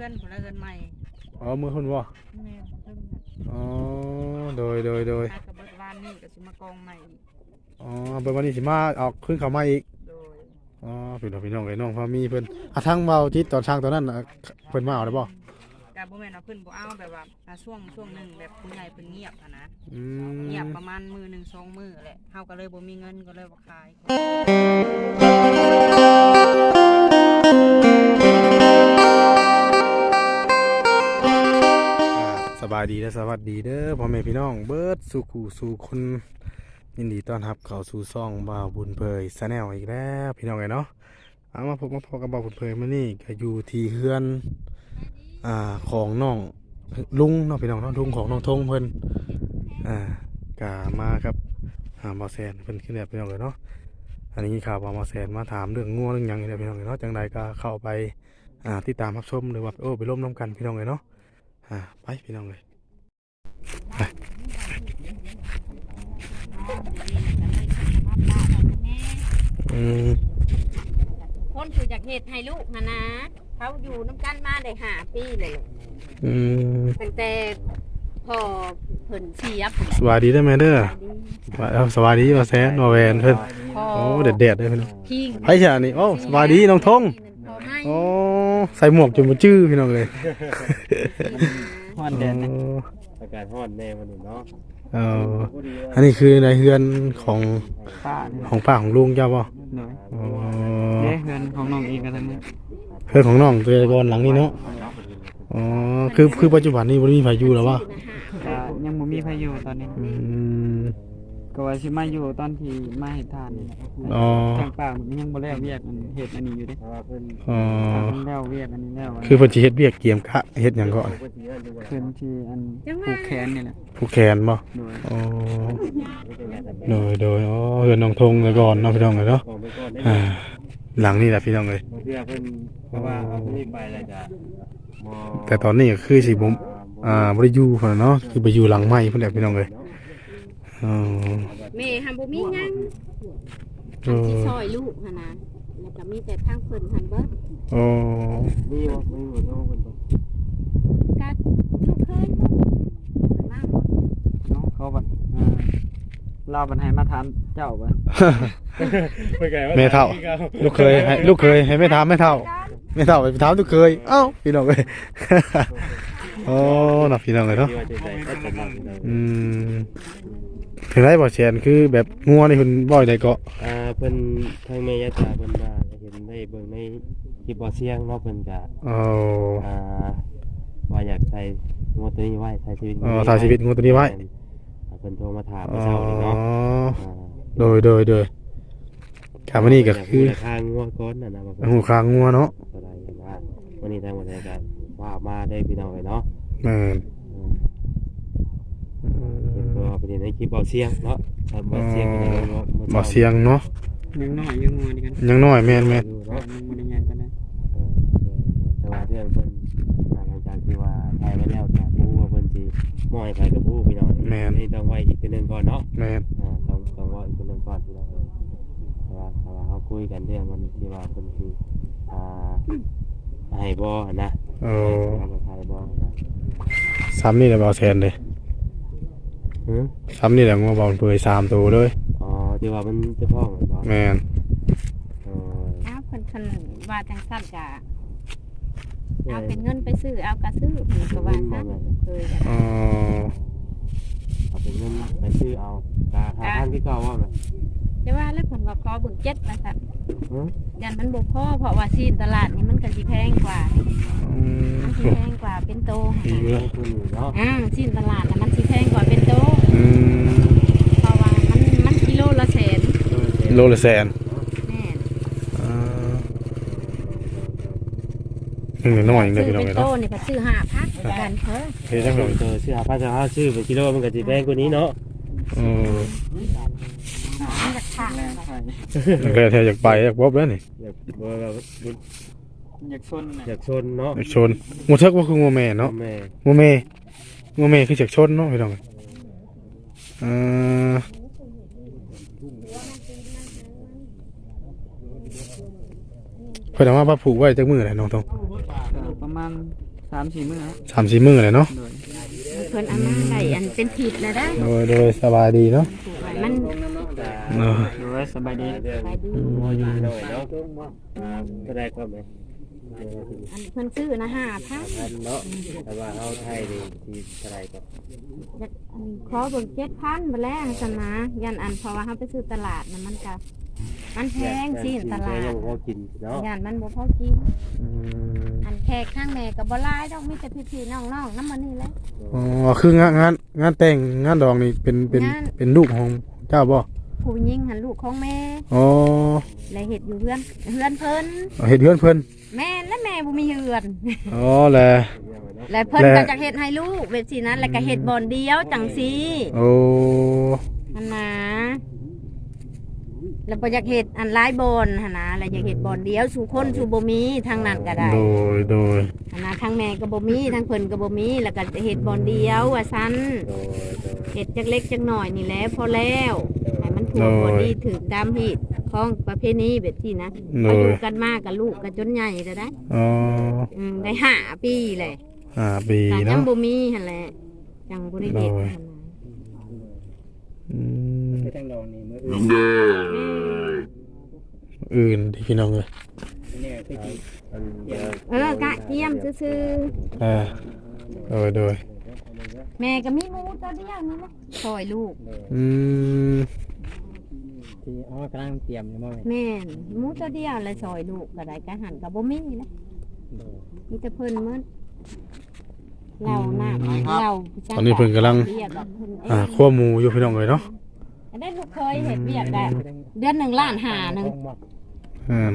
พื่อนคนละเงินใหม่อ๋อมือหุ่นบ่แม่เพิ่นอ๋อโดยโดยโดยหากระเบิดวานนี่ก็สิมากองใหม่อีกอ๋อเบิ่งวันนี้สิมาออกขึ้นเขามาอีกโดยอ๋อพี่น้องพี่น้องไอ้น้องพามีเพิ่นอะทั้งเบาจิตตอนช่างตอนนั้นน่ะเพิ่นมาเอาได้บ่กาบ่แม่นว่าเพิ่นบ่เอาแบบว่าอ่าช่วงช่วงหนึงแบบผู้ใหญ่เพิ่นเงียบอะนะอืมเงียบประมาณมือหนึ่งสองมือแหละเฮาก็เลยบ่มีเงินก็เลยบ่ขายายดีและสวัสดีเด้อพ่อแม่พี่น้องเบิร์ดสู่ขู่สู่คนยินดีต้อนรับเข้าสู่ซ่องบ่าวบุญเผยชาแนลอีกแล้วพี่น้องไงเนาะเอามาพบมาพอกับบ่าวบุญเผยมื้อนี้ก็อยู่ที่เฮือนอ่าของน้องลุงเนาะพี่น้องเนาะลุงของน้องทงเพิ่นอ่ากามาครับหาหมอแซนเพิ่นขึ้นแบบพี่น้องเลยเนาะอันนี้ข่าวว่าหมอแซนมาถามเรื่องงัวเรื่องยังนี่แหละพี่น้องเลยเนาะจังใดก็เข้าไปอ่าติดตามรับชมหรือว่าโอ้ไปร่วมน้ำกันพี่น้องเลยเนาะอ่าไปพี่น้องเลย อืมคนคือจากเหตุให้ลูกนะนะ เขาอยู่น้ำกันมาได้ห้าปีเลยแหละอืมตั้งแต่พ่อเพิ่นเสียผมสวัสดีได้ไหมเด้อว่าเอาสวัสดีมาแซนมาแวนเพิ่นพ่อโอ้เด็ดเด็ดๆเลยเพิ่นพิงไผฉานี่โอ้สวัสดีน้องทงพ่อให้โอ้ใส่หมวกจนบ่จื้อพี่น้องเลยฮ้อนแดดนะ โอ้อากาศฮ้อนแน่วันนี้เนาะเอออันนี้คือในเฮือนของป้านี่ของป้าของลุงเจ้าบ่หน่อยอ๋อเด้เฮือนของน้องเองกันทั้งนี้เฮือนของน้องตัวก่อนหลังนี้เนาะอ๋อคือคือปัจจุบันนี้บ่มีไผอยู่แล้วว่าก็ยังบ่มีพายุตอนนี้ อืม ก็ว่าสิมาอยู่ตอนที่มาเฮ็ดทานนี่แหละอ๋อ ทางป่ามันยังบ่แล้วเวียกอันเฮ็ดอันนี้อยู่เด้อ๋อถ้าเพิ่นแล้วเวียกอันนี้แล้วคือเพิ่นสิเฮ็ดเวียกเกียมกะเฮ็ดหยังก่อนเพิ่นที่อันผูกแขนนี่แหละผู้แขนบ่โดยอ๋อโดยโดยอ๋อเฮือนน้องทงแต่ก่อนเนาะพี่น้องเอ้ยเนาะของไปก่อนได้อ่าหลังนี่แหละพี่น้องเอ้ยเพื่อเพิ่นเพราะว่าเอาไปไปแล้วจะบ่แต่ตอนนี้ก็คือสิผมอ่าบ่ได้อยู่พุ่นน่ะเนาะคือไปอยู่หลังใหม่พุ่นแหละพี่น้องเอ้ย อ๋อแม่หันบ่มีหยังเอหันอสิซอยลูกหั่นนะแล้วก็มีแต่ทางเพิ่นหันเบิดอ๋อมีบ่มีบ่น้องเพิ่นบ่ก็ทุกเคยเพิ่นมาหมดน้องเขาบัดอ่าเราบัดให้มาถามเจ้าบ่แม่เฒ่าลูกเคยให้ลูกเคยให้แม่ถามแม่เฒ่าแม่เฒ่าไปถามลูกเคยเอ้าพี่น้องเอ้ยโอ้เนาะพี่น้องเอ้ยเนาะที่ว่าจะได้ก็จะมาพี่น้องอืม ถึงได้บ่แชนคือแบบงัวนี่เพิ่นบ่อยได้เกาะอ่าเพิ่นทางแม่ยายตาเพิ่นว่าเห็นได้เบิ่งในคลิปบ่เสียงเนาะเพิ่นก็อ๋ออ่าว่าอยากใส่งวดตัวนี้ไว้ใส่ชีวิตอ๋อถ่ายชีวิตงูตัวนี้ไว้อ่าเพิ่นโทรมาถามอ๋เมื่ออเช้านี้เนาะาโดยโดยโดยครับวันนี้ก็คือราคางวดก้อนน่ะนะว่าเพิ่นหูคางงัวเนาะเท่าไหร่ว่าวันนี้ทางวันนี้ก็ว่ามาได้พี่น้องเลยเนาะแม่นอืม เห็นตัวประเด็นในคลิปเบาเสียงเนาะถ้าเบาเสียงเป็นยังไงเนาะบ่เสียงเนาะยังน้อยยังงัวนี่กันยังน้อยแม่นแม่นเนาะยังบ่ได้ใหญ่ปานใดเออแต่ว่าเรื่องเพิ่นหลังจากที่ว่าทายมาแล้วก็ผู้ว่าเพิ่นสิมอยไปกับผู้พี่น้องนี่ต้องไว้อีกทีนึงก่อนเนาะแม่นอ่าต้องต้องว่าอีกทีนึงก่อนพี่น้องแต่ว่าแต่ว่าเฮาคุยกันเรื่องมันที่ว่าเพิ่นสิอ่าให้บ่นะโอ้ให้บ่ให้บ่นะซ้ำนี่แหละบ่แซนเลยหือ ซ้ำนี่แหละงัวบ่เปื่อย3ตัวเลยอ๋อที่ว่ามันจะพ้องเหรอบ่แม่นเอออ้าวเพิ่นคันว่าจังซั่นก็เอาเป็นเงินไปซื้อเอาก็ซื้อเพิ่นก็ว่าซั่นเคยก็อ๋อเอาเป็นเงินไปซื้อเอาตาหาทางที่เก่าว่าไหมแต่ว่าแล้วเพิ่นว่าขอเบิ่งเจ็ดว่าซั่นหือ ยันมันบ่พอเพราะว่าซีนตลาดนี่มันก็สิแพงกว่าอืมมันสิแพงกว่าเป็นโตดีเว้ยคุณอยู่เนาะอ่าซีนตลาดน่ะมันสิแพงกว่าเป็นโตอืมเพราะว่ามันมันกิโลละแสนโลละแสนแม่นอ่าหนึ่งน้อยอีกเด้อซื้อพี่น้องเป็นเอ้ยโตเนาะนี่ก็ซื้อ5,000กันเถอะเฮ็ดจังได๋เจอซื้อหาพันสห้าซื้อเป็นกิโลมันก็จะแพงกว่านี้เนาะ เออมันจะขาดแม่ใช่มันก็แทอยากไปอยากพบแล้วนี่อยากว่าแบบอยากชนอยากชนเนาะอยากชนงูเทิกว่าคืองูแม่เนาะแม่งูแม่งูแม่คืออยากชนเนาะพี่น้องเออเพิ่นเอามาพับผูกไว้จักมือแหละน้องทองประมาณสามสี่มื้อครับสามสี่มือเลยเนาะโดยเพิ่นเอามาได้อันเป็นผิดนะได้โดยโดยสบายดีเนาะมัน เนาะโดยสบายดีเรื่องไปดูมออยู่หน่อยเนาะอ่าก็ได้ก็ไหมอันเพิ่นซื้อนะห้าพันพันเนาะแต่ว่าเอาไทยนี่ที่เท่าไหร่ก็ขอเบิ่งเจ็ดพันมาแล้วสนะยันอันเพราะว่าเขาไปซื้อตลาดนะมันก็มันแพงสิตลาดยังพอกินเนาะยันมันบ่พอกินอันแขกข้างแม่ก็บ่หลายดอกมีแต่พี่ๆน้องๆน้ำมันนี่แหละอ๋อคืองานงานงานแต่งงานดองนี่เป็นเป็นงานเป็นลูกของเจ้าบ่ ผู้หญิงหันลูกของแม่อ๋อและเฮ็ดอยู่เฮือนเฮือนเพิ่นเฮ็ดเฮือนเพิ่นแม่และแม่บ่มีเฮือนอ๋อแหละและเพิ่นและก็จะเฮ็ดให้ลูกเวทสินั้นแล้วก็เฮ็ดบ่อนเดียวจังซี่โอ้อันนะแล้วบ่อยากเฮ็ดอันหลายบ่อนหั่นนะแล้วอยากเฮ็ดบ่อนเดียวสู่คนสู่บ่มีทางนั้นก็ได้ โดยโดยอันนะทางแม่ก็บ่มีทางเพิ่นก็บ่มีแล้วก็เฮ็ดบ่อนเดียวว่าซั่นโดยโดยเฮ็ดจักเล็กจักน้อยนี่แหละพอแล้วให้ มันถูกบ่ดีถึกตามฮีตของประเพณีแบบที่นะโดอายยุกันมากกับลูกกันจนใหญ่แล้วได้อ๋ออืมได้ห้าปีเลยอ่าปีแต่ยัเนาะ งบ่มีหั่นแหละยังบ่ได้เฮ็ดโดย หั่นน่ะอืมไปทางดองนี่มื้ออื่นอื่นที่พี่น้องเลยเนี่ยคือสิอันเดียวเออกะเทียมซื่ออ่าโดยโดยๆแม่ก็มีหมูตัวเดียวนี่แหละซอยลูกอืม ที่อ๋อกำลังเตรียมอยู่บ่แม่แม่นหมูตัวเดียวเลยซอยลูกก็ได้ก็หันก็บ่มีนะมีแต่เพิ่นหมดเราน้าเราตอนนี้เพิ่นกำลัง เรียกแบบเพิ่นเออ่างขั้วหมูอยู่พี่น้องเลยเนาะได้ลูกเคยเห็ดเวียกได้เดือนหนึ่งล้านหาหนึ่งอ่า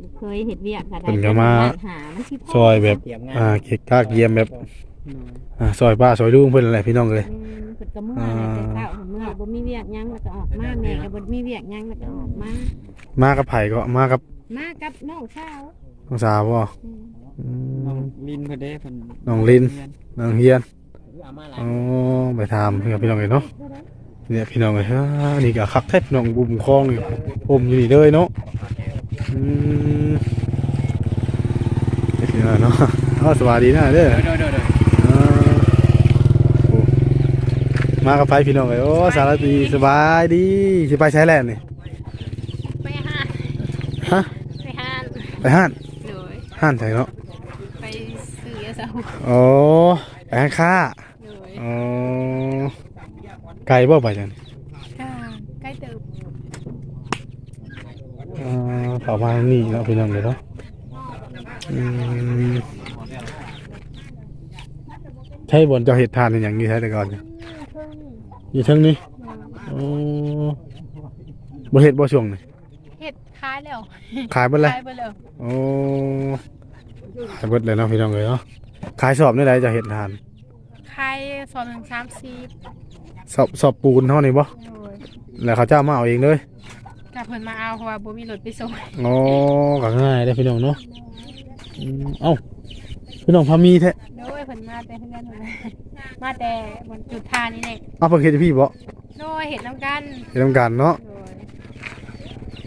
ลูกเคยเห็ดเวียกก็ได้เพิ่นก็มา ดือนหนึ่งล้านหามันสิพซอยแบบ เตรียมงานอ่าเก็กกากเยี่ยมแบบอ่า ซอยป้าซอยลุงเพิ่นอะไรพี่น้องเลย แม่นเพิ่น ก็เมื่อนะแต่เช้าเมื่อบ่มีเวียกหยังแล้วก็ออกมาแม่ก็บ่มีเวียกหยังแล้วก็ออกมา มากับไผ่ก็มากับมากับน้องสาวน้องสาวบ่อืมอืน้องม ลินเพิ่นเด้เพิ่นน้องลินเรียนางเฮียนเอามาหลายอ๋อไปถามเพื่อนพี่น้องเลยเนาะเนี่ยพี่น้องเลยอ่านี่ก็คักแท้พี่น้องบุ่มคลองนี่ผมอยู่นี่เลยเนาะอืมเฮ็ดพี่น้องเนาะอ๋อสวัสดีนะเด้อ โดยโดยโดย อ่าโอ้ มากับไฟพี่น้องเลยโอ้สารตีสบายดีสิไปใช้แลนด์นี่ไปห้านฮะไปห้านไปห้านเลยห้านใช่เนาะไปซื้อเสาโอ้ไปห้านค้าเลยอ๋อไกลบ่ไปจังนี่ค่ะใกล้เติมอ่าเข้ามานี่เนาะพี่น้องเลยเนาะอืมใช่บนเจ้าเห็ดทานเป็นอย่างนี้ใช่แต่ก่อนเนี่ย อยู่เทั้งนี้โอ้บ่เห็ดบ่ช่วงนี่เห็ดคล้ายแล้วขายเบิดเลยคล้ายไปแล้วโอ้ขายเบิดเลยเนาะพี่น้องเลยเนาะขายสอบนี่ไดเจะเห็ดทานคล้ายสองหนึ่งสามสี่สอบสอบปูนเท่านี้บ่เลยแล้วเขาเจ้ามาเอาเองเลยกลับเพิ่นมาเอาเพราะว่าบ่มีรถไปส่งโอ้ก็ง่ายได้อพี่น้องเนาะอืมเอ้า พี่น้องพามีแท้โดยเพิ่นมาแต่เฮือนนั่นแหละมาแต่บนจุดทานนี่แหละเอาเพิ่นเฮ็ดให้พี่บ่โดยเห็นน้ำกันเฮ็ดทำการเนาะโดย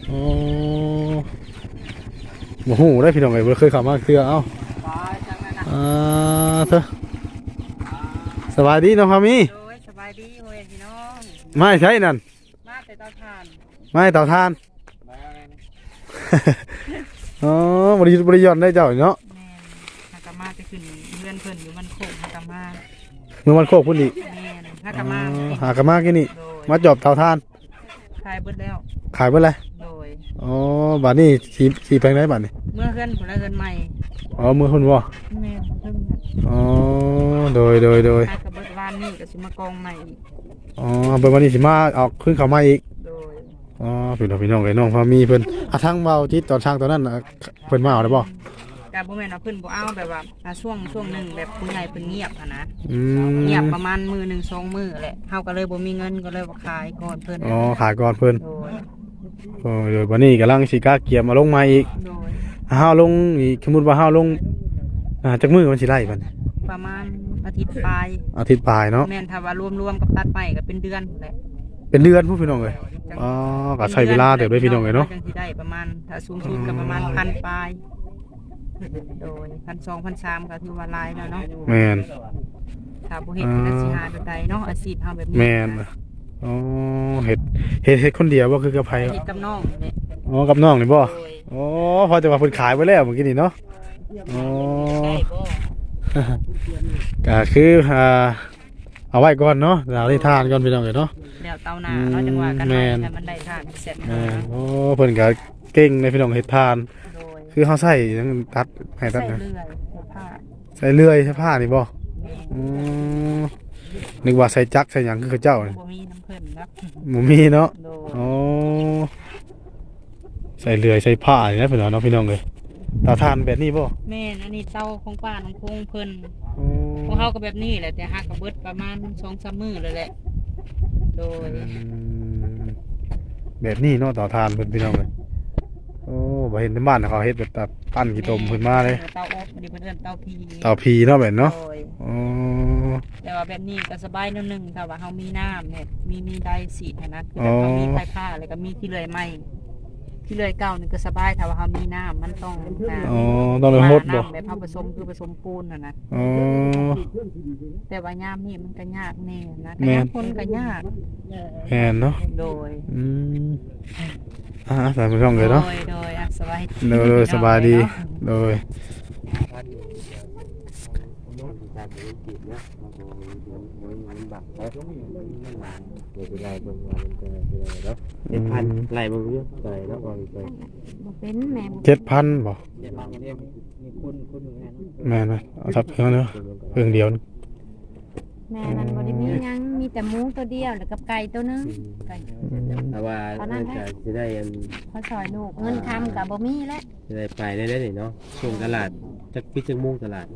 โอ้โอ้โหได้พี่น้องไอ้บ่เคยเข้ามาเทื่อเอ้าอ่าเถอะสบายดีน้องพามีโดยสบายดีโอ้ยพี่น้องไม่ใช่นั่น มาแต่เตาถ่านไม่เต่าทาน อ๋อบริบริยอนได้เจ้าเนาะ ขึ้นเพื่อนเพิ่นอยู่มันโคกฮากามาเมื่อวันโคกพุ่นอีกแม่นฮากามาอ๋อหากนมากินนี่ โดยมาจอบเต่าทานขายเบิดแล้ว ขายเมื่อไรโดย อ๋อบัดนี้สีสีแพงได้บัดนี้เมื่อเพื่อนผลเงินใหม่อ๋อมือคุณบ่แม่นเพิ่งอ๋อ โดยโดยโดยหากระเบิดวานนี่ก็สิมากองใหม่อีกอ๋อเบิ่งวันนี้สิมาออกขึ้นเขามาอีก โดยอ๋อพี่น้องพี่น้องไอ้น้องพามีเพิ่นอะทั้งเบาจิตตอนช่างตอนนั้นน่ะเพิ่นมาเอาได้บ่ กาบ่แม่นว่าเพิ่นบ่เอาแบบว่าอ่าช่วงช่วงหนึงแบบผู้ใหญ่เพิ่นเงียบอะนะ อืมเงียบประมาณมือหนึ่งสองมือแหละเฮาก็เลยบ่มีเงินก็เลยว่าขายก่อนเพิ่นอ๋อขายก่อนเพิ่นโดย โอ้ยโดยบัดนี้กำลังสิกาเกียมมาลงมาอีกโดย ห้าวลงอีกสมมุติว่าห้าวลงอ่าจักมือมันสิไล่บัดนี้ประมาณอาทิตย์ปลายอาทิตย์ปลายเนาะแม่นถ้าว่ารวมๆกับตัดใหม่ก็เป็นเดือนแหละเป็นเดือนผู้พี่น้องเลยอ๋อก็ใช้เวลาเดี๋ยวได้พี่น้องเลยเนาะ จังสิได้ประมาณถ้าสูงสุดก็ประมาณพันปลาย โดยพันสองพันสามก็ถือว่าหลายแล้วเนาะแม่นถ้าบ่เฮ็ดก็สิหาแบบใดเนาะอาชีพเฮาแบบนี้แม่นอ๋อเฮ็ดเฮ็ดเฮ็ดคนเดียวบ่คือกับไผเฮ็ดกับน้องนี่อ๋อกับน้องนี่บ่โดยอ๋อพอจะว่าเพิ่นขายไว้แล้วเมื่อกี้นี่เนาะ อ๋อ ได้บ่ก็คืออ่าเอาไว้ก่อนเนาะเราได้ทานก่อนพี่น้องเอ้ยเนาะ แล้วเตาหน้าเนาะจังว่ากันแม่ไว้นให้มันได้ทานเสร็จแม่นะนโอ้เพิ่นก็เก่งในพี่น้องเฮ็ดทานโดย คือเฮาใส่หยังตัดให้ตัใส่ดนะเลื่อยใส่ผ้าใส่เลื่อยใส่ผ้านี่บ่แม่นอืมนึกว่าใส่จักรใส่หยังคือเขาเจ้านี่บ่มีน้ำเพิ่นนะบ่มีเนาะโดยอ๋อใส่เลื่อยใส่ผ้านี่นะพี่น้องเนาะพี่น้องเอ้ยเตาทานแบบนี้บ่แม่นอันนี้เตาของป้าน้องคงเพิ่นอ๋ของเฮาก็แบบนี้แหละแต่ฮักก็เบิดประมาณ2-3มื้อเลยแหละ โดยอืมแบบนี้เนาะเตาทานเพิ่นพี่น้องเอ้ยโอ้บ่ เห็นในบ้านเขาเฮ็ดแบบแบบปั้นขี้ตมขึ้นมาเลย เตาอบอันนี้เพิ่นเอิ้นเตาพีเตาพีเนาะแบบเนาะโดยอ๋อแต่ว่าแบบนี้ก็สบายนิดนึงถ้าว่าเฮามีน้ำเนี่ยมีมีไดสีหั้นนะคือแบบเฮามีไฟผ้าแล้วก็มีที่เลื่อยไม้ที่เลื่อยเก่านี่ก็สบายถ้าว่าเฮามีน้ำมันต้องน้ำอ๋อต้องเลยฮดบ่น้ำแบบเฮาผสมคือผสมปูนน่ะนะอ๋อ แต่ว่ายามนี่มันก็ยากแน่นะแม่แต่นยามคนก็ยากแม่นเนาะโดยอืม อ่าสายพี่น้องเลยเนาะโดยโดยอะสบายโดยโดยสบายดีเนาะโดยพันอยู่เดี๋ยวการเงินกีบเนี่ยมันก็มันมันบักแล้วเดี๋ยวไปไล่เบิ่งว่ามันจะเป็นอะไรเนาะเจ็ดพันไล่เบิ่งอยู่ไปเนาะว่าไปบ่เป็นแม่บ่เจ็ดพันบ่เดี๋ยวบางประเทศมีคนคนอยู่นั่นแม่นไหมเอาทับเพิ่งเนาะเพิ่งเดียวนึง แม่มันบ่ได้มีหยังมีแต่หมูตัวเดียวแล้วกับไก่ตัวหนึงไก่แต่ว่าน่าจะจะได้อันเขาซอยลูกเงินคำก็บ่มีแล้วจะได้ไปได้ได้เนาะช่วงตลาดจักพิจักมุ่งตลาด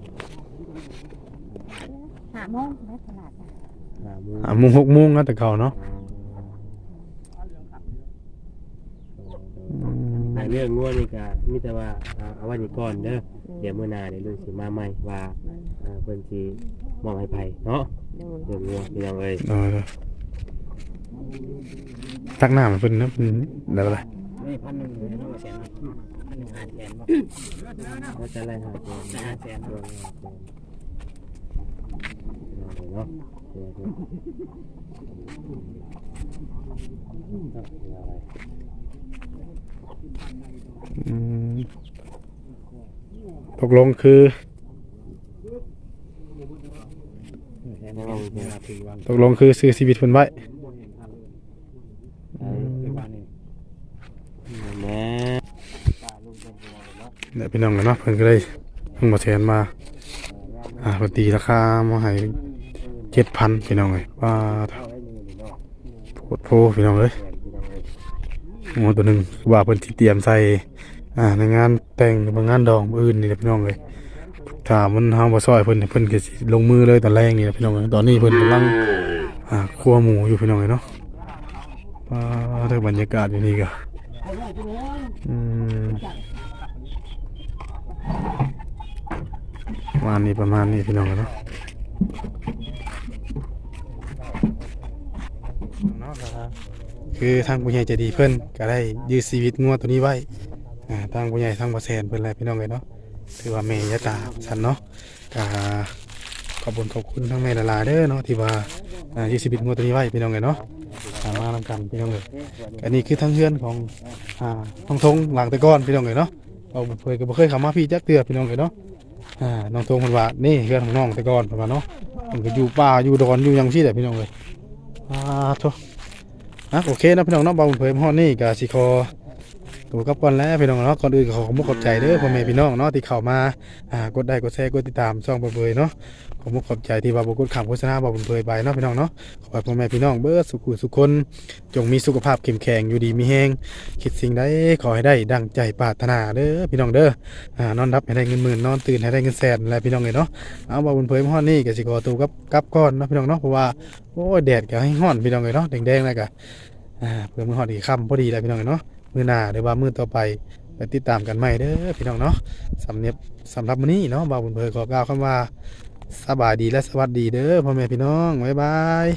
ห้าโมงแล้วตลาดน่ะ หามุ่งอ่าโมงหกโมงนะแต่เก่าเนาะอืม หา เรื่องงัวนี่ก็มีแต่ว่าเอาไว้นี่ก่อนเด้อเดี๋ยวมื้อหน้าเดี๋ยวลุงสิมาใหม่ว่าเพิ่นสิมอบให้ไผเนาะโดยเรื่องงัวพี่น้องเอ้ยโดยโดยตักหน้ามันเพิ่นนะเพิ่นได้บ่ล่ะไม่พันหนึ่งเลยไม่แสนพันหนึ่งห้าแสนบ่ก็จะไล่หาตัวห้าแสนตัวเนาะเดี๋ยวดูอะไรอืม ตกลงคือตกลงคือซื้อชีวิตเพิ่นไว้คือบ้านนี้แม่เดี๋ยพี่น้องกันเนาะเพิ่นก็ได้เพิ่งมาแทนมา อ่าเพิ่นตีราคามาให้เจ็ดพันพี่น้องเลยว่าโพดโพพี่น้องเลย หมูตัวหนึ่งว่าเพิ่นสิเตรียมใส่อ่าในงานแต่งหรืองานดองอื่นนี่แหละพี่น้องเลยถ้ามันเฮาบ่ซอยเพิ่นเนี่ยเพิ่นก็สิลงมือเลยตอนแรกนี่แหละพี่น้องเอ้ยตอนนี้เพิ่นกำลังอ่าคั่วหมูอยู่พี่น้องเลยเนาะว้าบรรยากาศอยู่นี่ก็อืมประมาณนี้ประมาณนี้พี่น้องเนาะ คือทางผู้ใหญ่ใจะดีเพิ่นก็ได้ยื้อชีวิตงัวตัวนี้ไว้อ่าทางผู้ใหญ่ทางบ่แซนเพิ่นแหละพี่น้องเลยเนาะถือว่าแม่ยะตาสันเนาะก็ขอบคุณขอบคุณทั้งแม่ละลาเด้อเนาะที่ว่าอ่ายื้อชีวิตงัวตัวนี้ไว้พี่น้องเลยเนาะอ่ามานำกันพี่น้องเลยอันนี้คือทางเฮือนของอ่าน้องทงหลังต่ก่อนพี่น้องเลยเนาะเราบ่เคยก็บ่เคยเข้ามาพี่จักเทื่อพี่น้องเลยเนาะอ่าน้องทงมันว่านี่เรื่องของน้องต่ก่อนประมาณเนาะมันก็อยู่ป่าอยู่ดอนอยู่หยังซี่แหละพี่น้องเลยอ่าโท อะโอเคนะพี่น้องเนาะบ่าวเผยฮอดนี่ก็สิขอ ตัวกับก่อนแล้วพี่น้องเนาะก่อนอื่นขอขอบคุณขอบใจเด้อพ่อแม่พี่น้องเนาะที่เข้ามาอ่ากดไลค์กดแชร์กดติดตามช่องบ่าวเผยเนาะขอบคุณขอบใจที่ว่าบ่กดข้ามโฆษณาบ่าวเผยไปเนาะพี่น้องเนาะขอให้พ่อแม่พี่น้องเบิดสุขสุขคน จงมีสุขภาพเข้มแข็งอยู่ดีมีแฮงคิดสิ่งใดขอให้ได้ดังใจปรารถนาเด้อพี่น้องเด้ออ่านอนรับให้ได้เงินหมื่นนอนตื่นให้ได้เงินแสนอะไรพี่น้องเลยเนาะเอาบ่าบนเผยมาฮอดนี่ก็สิขอตัวกับกับก่อนเนาะพี่น้องเนาะเพราะว่าโอ้ยแดดก็ให้ฮ้อนพี่น้องเลยเนาะแดงๆแล้วก็อ่าเพื่อมือฮอดอีกค่ำพอดีแล้วพี่น้องเลยเนาะ มือหน้าหรือว่ามือต่อไปไปติดตามกันใหม่เด้อพี่น้องเนาะสำเนียบสำหรับวันนี้เนาะบ่าวบนเผยขอกล่าวคำว่าสบายดีและสวัสดีเด้อพ่อแม่พี่น้องบ๊ายบาย